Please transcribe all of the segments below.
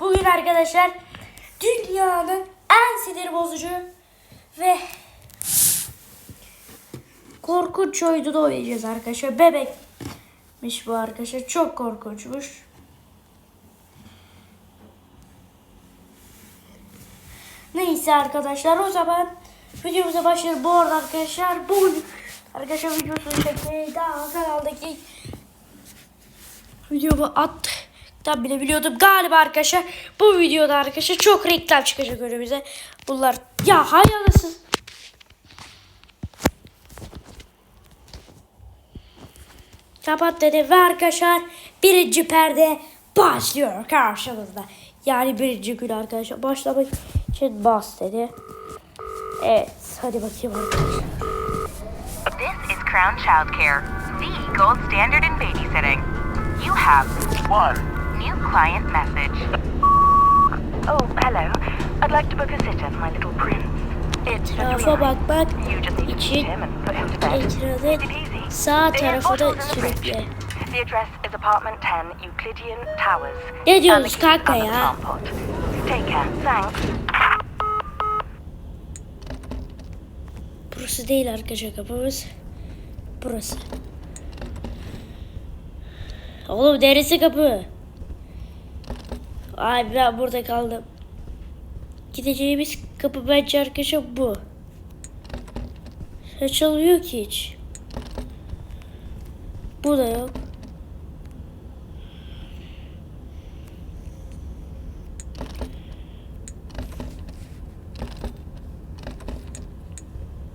Bugün arkadaşlar dünyanın en sinir bozucu ve korkunç oyunu oynayacağız arkadaşlar. Bebekmiş bu arkadaşlar. Çok korkunçmuş. Neyse arkadaşlar o zaman videomuza başlayalım. Bu arada arkadaşlar bugün arkadaşlar videosunu çekmeyi daha kanaldaki videomu attıktan bile biliyordum. Galiba arkadaşlar bu videoda arkadaşlar çok reklam çıkacak önümüze. Bunlar ya hay anasın. Kapat dedi ve arkadaşlar birinci perde başlıyor karşınızda. Yani birinci gün arkadaşlar başlamak için bas dedi. Evet hadi bakayım arkadaşlar. This is Crown Childcare, the gold standard in babysitting. You have One. New client message. Oh, hello. I'd like to book a sitter for my little prince. It's put him to bed. ekranın sağ tarafı da sürükle. The address is apartment 10 Euclidean Towers. Ne diyorsunuz kanka ya? Burası değil arkadaşlar kapımız. Burası. Oğlum neresi kapı? Ay ben burada kaldım. Gideceğimiz kapı bence arkadaşlar bu. Açılmıyor ki hiç. Bu da yok.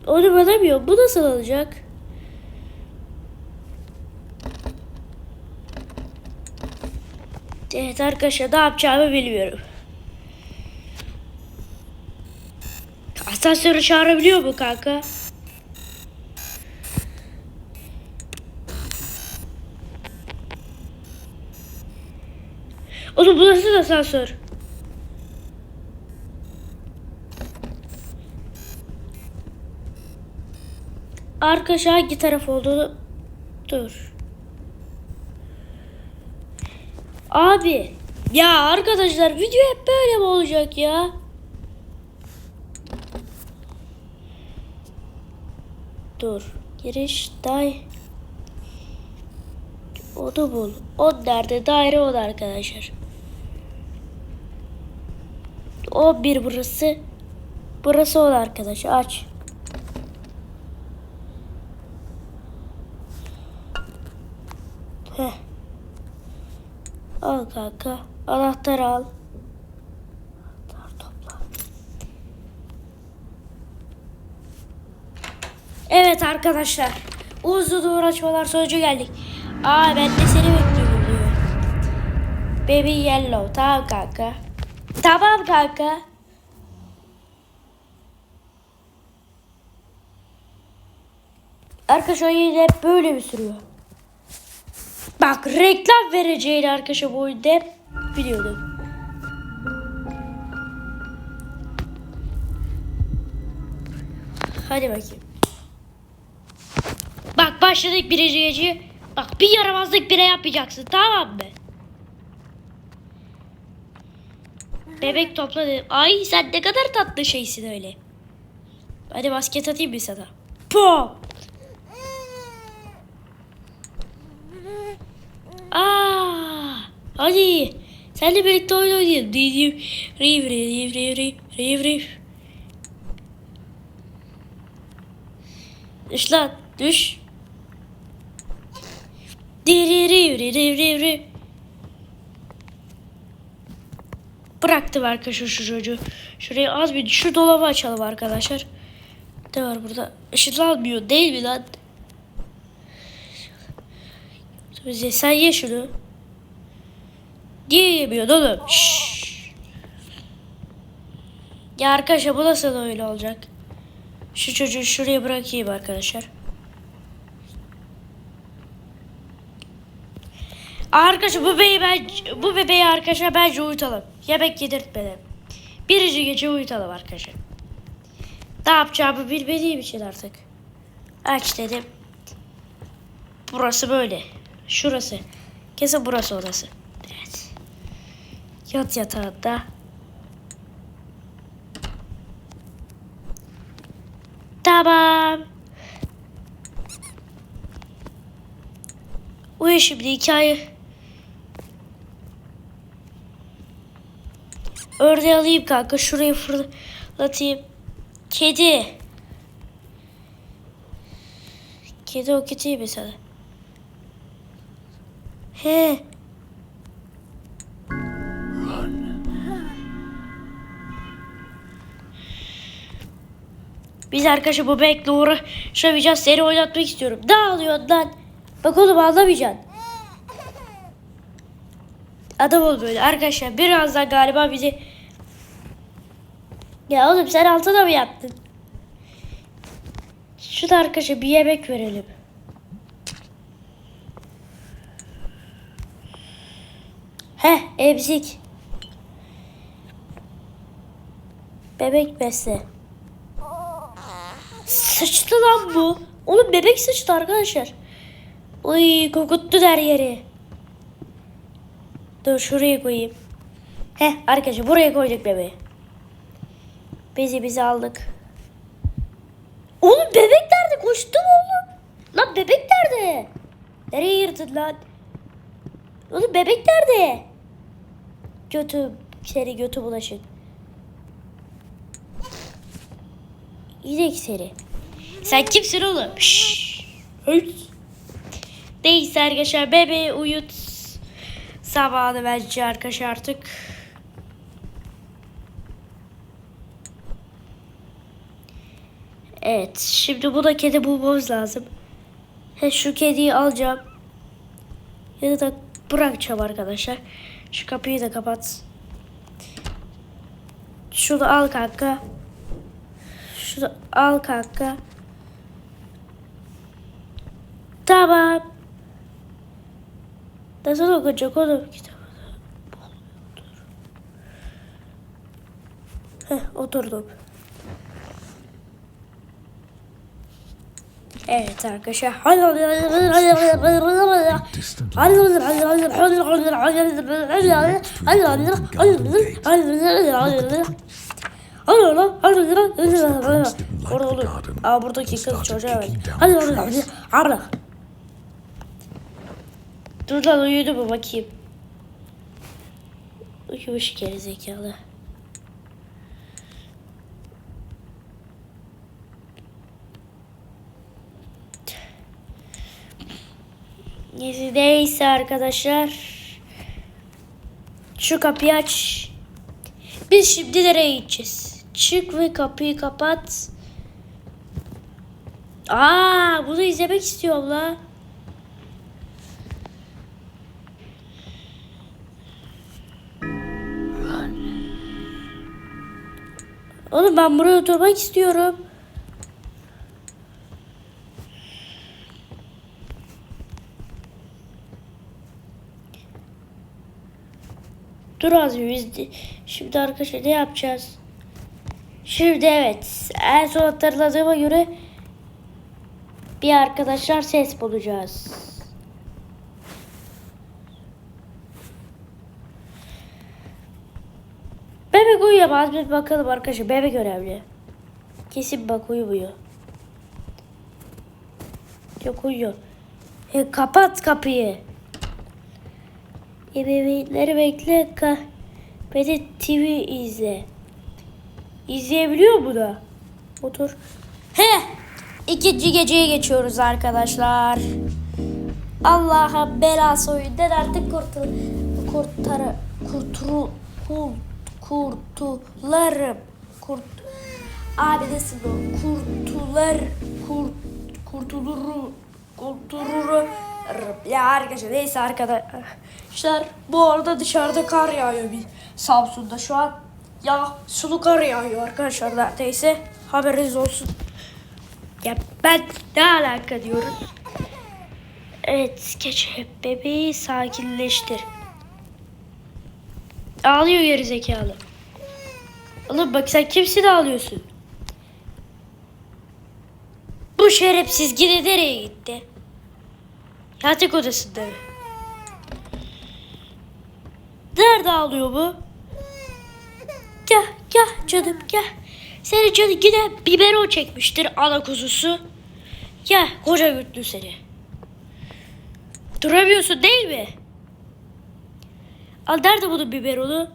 Onu alamıyorum. Bu nasıl alacak? Evet arkadaşlar ne yapacağımı bilmiyorum. Asansörü çağırabiliyor mu kanka? Oğlum bu nasıl asansör? Arkadaşlar hangi taraf olduğunu... Dur. Abi. Ya arkadaşlar video hep böyle mi olacak ya? Dur. Giriş day. Onu bul. O nerede? Daire o da arkadaşlar. O bir burası. Burası o da arkadaşlar. Aç. Heh. Al kanka. Anahtarı al. Anahtar topla. Evet arkadaşlar. Uzun uğraşmalar sonucu geldik. Aa ben de seni bekliyorum diyor. Baby yellow. Tamam kanka. Tamam kanka. Arkadaşlar yine böyle mi sürüyor? Bak reklam vereceğini arkadaşlar bu oyunda biliyordum. Hadi bakayım. Bak başladık birinci gece. Bak bir yaramazlık bile yapmayacaksın tamam mı? Bebek topla. Ay sen ne kadar tatlı şeysin öyle. Hadi basket atayım bir sana. Pop. Aa, hadi. Seninle birlikte oyun oynayalım. Riv riv riv riv riv riv riv. Düş lan düş. Riv riv riv riv. Bıraktım arkadaşlar şu çocuğu. Şuraya az bir şu dolabı açalım arkadaşlar. Ne var burada? Işıklanmıyor değil mi lan? Bize sen ye şunu. Niye yemiyorsun oğlum? Şşş. Ya arkadaşlar bu nasıl öyle olacak? Şu çocuğu şuraya bırakayım arkadaşlar. Arkadaşlar bu bebeği ben bu bebeği arkadaşlar bence uyutalım. Yemek yedirtmedim. Birinci gece uyutalım arkadaşlar. Ne yapacağımı bilmediğim için artık. Aç dedim. Burası böyle. Şurası. Kesin burası odası. Evet. Yat yatağında. Tamam. Uyu şimdi hikaye. Ördeği alayım kanka. Şurayı fırlatayım. Kedi. Kedi o kedi mi He. Biz arkadaşlar bu bekle uğraşamayacağız. Seni oynatmak istiyorum. Ne ağlıyorsun lan? Bak oğlum ağlamayacaksın. Adam ol böyle. Arkadaşlar birazdan galiba bizi... Ya oğlum sen altına mı yattın? Şu da arkadaşa bir yemek verelim. Heh emzik. Bebek besle. Sıçtı lan bu. Oğlum bebek sıçtı arkadaşlar. Uy kokuttu her yeri. Dur şuraya koyayım. Heh arkadaşlar buraya koyduk bebeği. Bizi bizi aldık. Oğlum bebek nerede? Koştu mu oğlum? Lan bebek nerede? Nereye yırtın lan? Oğlum bebek nerede? Götü, seri götü bulaşık. İnek seri. Sen kimsin oğlum? Şşş. Neyse arkadaşlar bebeği uyut. Sabahını bence arkadaşlar artık. Evet şimdi bu da kedi bulmamız lazım. He, şu kediyi alacağım. Ya da bırakacağım arkadaşlar. Şu kapıyı da kapat. Şunu al kanka. Şunu al kanka. Tamam. Nasıl okuyacak oğlum kitabı? Heh oturdum. Evet arkadaşlar. Aa buradaki kız çocuğa bak. Hadi hadi hadi. Arla. Dur lan uyudu mu bakayım. Uyumuş gerizekalı. Neyse, arkadaşlar. Şu kapıyı aç. Biz şimdi nereye gideceğiz? Çık ve kapıyı kapat. Aa, bunu izlemek istiyorum la. Oğlum ben buraya oturmak istiyorum. Dur az biz Şimdi arkadaşlar ne yapacağız? Şimdi evet. En son hatırladığıma göre bir arkadaşlar ses bulacağız. Bebek uyuyamaz. Bir bakalım arkadaşlar. Bebek önemli. Kesin bak uyumuyor. Yok uyuyor. E, kapat kapıyı. Ebeveynleri bekle. Ka Beni TV izle. İzleyebiliyor mu da? Otur. He! İkinci geceye geçiyoruz arkadaşlar. Allah'a belası oyundan artık kurtul kurtar kurtul kurt kurtularım. Kurt Abi nasıl bu? Kurtular kurt kurtulurum kurtulurum. Ya arkadaşlar neyse arkadaşlar bu arada dışarıda kar yağıyor bir Samsun'da şu an ya sulu kar yağıyor arkadaşlar neredeyse haberiniz olsun. Ya ben ne alaka diyorum. Evet gece bebeği sakinleştir. Ağlıyor geri zekalı. Oğlum bak sen kimsin ağlıyorsun? Bu şerefsiz yine nereye gitti? Yatak odasında? Nerede ağlıyor bu? canım gel. Senin canın yine biberon çekmiştir ana kuzusu. Gel koca gütlü seni. Duramıyorsun değil mi? Al nerede bunun biberonu?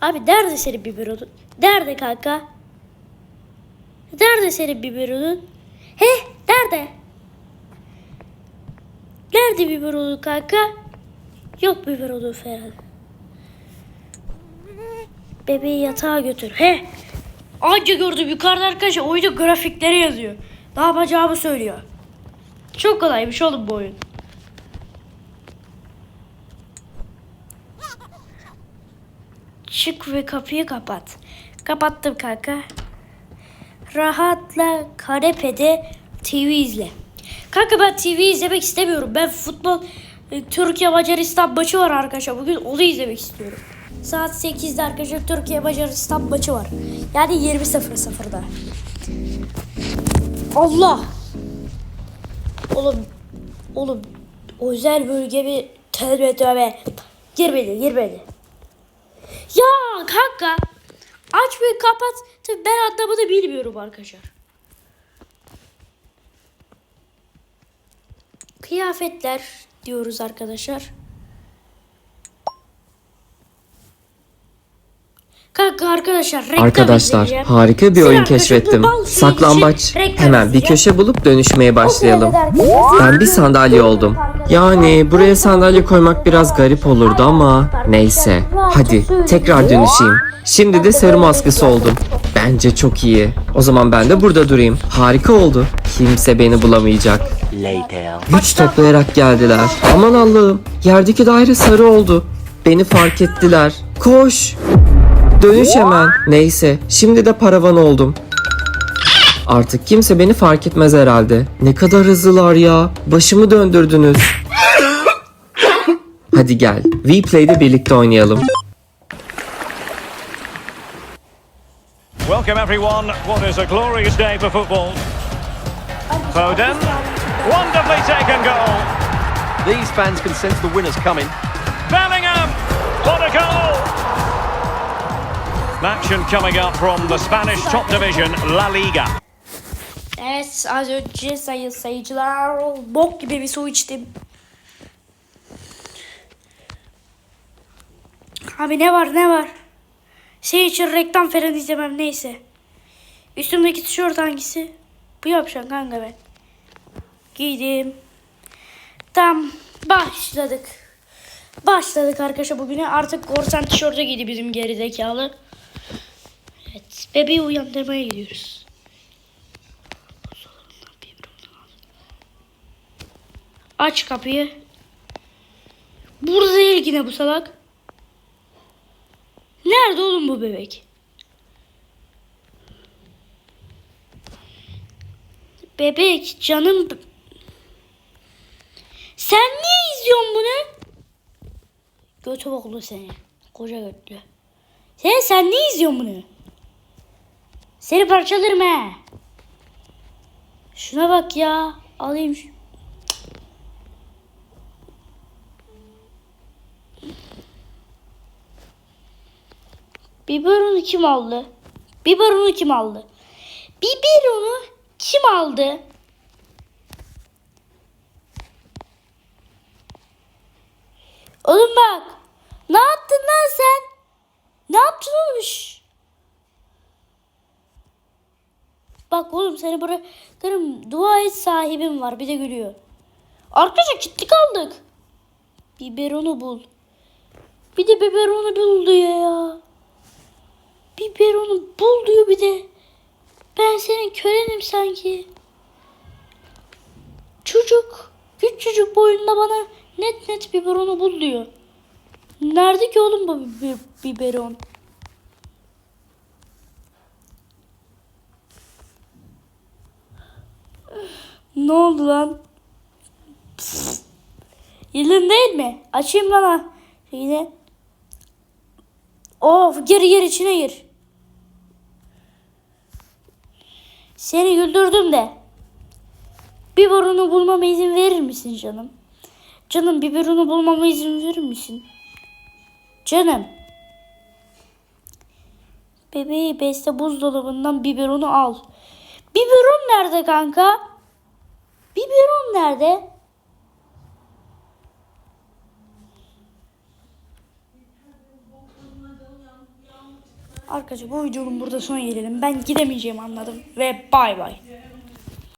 Abi nerede senin biberonun? Nerede kanka? Nerede senin biberonun? He? Nerede? Nerede biberonun kanka? Yok biberonun falan. Bebeği yatağa götür. He? Anca gördüm yukarıda arkadaşlar oyunda grafikleri yazıyor. Ne yapacağımı söylüyor. Çok kolaymış oğlum bu oyun. Çık ve kapıyı kapat. Kapattım kanka. Rahatla kanepede TV izle. Kanka ben TV izlemek istemiyorum. Ben futbol e, Türkiye Macaristan maçı var arkadaşlar. Bugün onu izlemek istiyorum. Saat 8'de arkadaşlar Türkiye Macaristan maçı var. Yani 20.00'da. Allah! Oğlum oğlum özel bölge bir tövbe tövbe. Girmedi girmedi. Ya kanka aç ve kapat. Tabii ben anlamını bilmiyorum arkadaşlar. Kıyafetler diyoruz arkadaşlar. Kanka arkadaşlar reklam Arkadaşlar izleyeceğim. harika bir oyun keşfettim. Saklambaç. Hemen bir köşe bulup dönüşmeye başlayalım. Ben bir sandalye oldum. Yani buraya sandalye koymak biraz garip olurdu ama neyse. Hadi tekrar dönüşeyim. Şimdi de sarı maskesi oldum. Bence çok iyi. O zaman ben de burada durayım. Harika oldu. Kimse beni bulamayacak. Later. Güç toplayarak geldiler. Aman Allah'ım. Yerdeki daire sarı oldu. Beni fark ettiler. Koş. Dönüş hemen. Neyse. Şimdi de paravan oldum. Artık kimse beni fark etmez herhalde. Ne kadar hızlılar ya. Başımı döndürdünüz. Hadi gel. Vplay'de birlikte oynayalım. Welcome everyone. What is a glorious day for football. Foden. Wonderfully taken goal. These fans can sense the winners coming. Bellingham. What a goal. Action coming up from the Spanish top division, La Liga. Evet az önce sayın sayıcılar bok gibi bir su içtim. Abi ne var ne var? Şey için reklam falan izlemem neyse. Üstümdeki tişört hangisi? Bu yapacağım kanka ben. Giydim. Tam başladık. Başladık arkadaşlar bugüne. Artık korsan tişörte giydi bizim gerizekalı. Evet. Bebeği uyandırmaya gidiyoruz. Aç kapıyı. Burada değil yine bu salak. Nerede oğlum bu bebek? Bebek canım. Sen niye izliyorsun bunu? Götü boklu seni. Koca götlü. Sen, sen niye izliyorsun bunu? Seni parçalarım he. Şuna bak ya. Alayım şu. Biberonu kim aldı? Biberonu kim aldı? Biberonu kim aldı? Oğlum bak. Ne yaptın lan sen? Ne yaptın oğlum? Şş. Bak oğlum seni bırakırım. Dua et sahibim var. Bir de gülüyor. Arkadaşlar kilitli kaldık. Biberonu bul. Bir de biberonu bul diyor ya. Biberonu bul diyor bir de. Ben senin kölenim sanki. Çocuk. Küçücük boyunda bana net net biberonu bul diyor. Nerede ki oğlum bu bi- biberon? Ne oldu lan? Yılın değil mi? Açayım lan ha. Yine. Of gir gir içine gir. Seni güldürdüm de. Bir borunu bulmama izin verir misin canım? Canım biberonu bulmama izin verir misin? Canım. Bebeği beste buzdolabından biberonu al. Biberon nerede kanka? Biberon nerede? Arkadaşlar bu videonun burada son gelelim. Ben gidemeyeceğim anladım. Ve bay bay.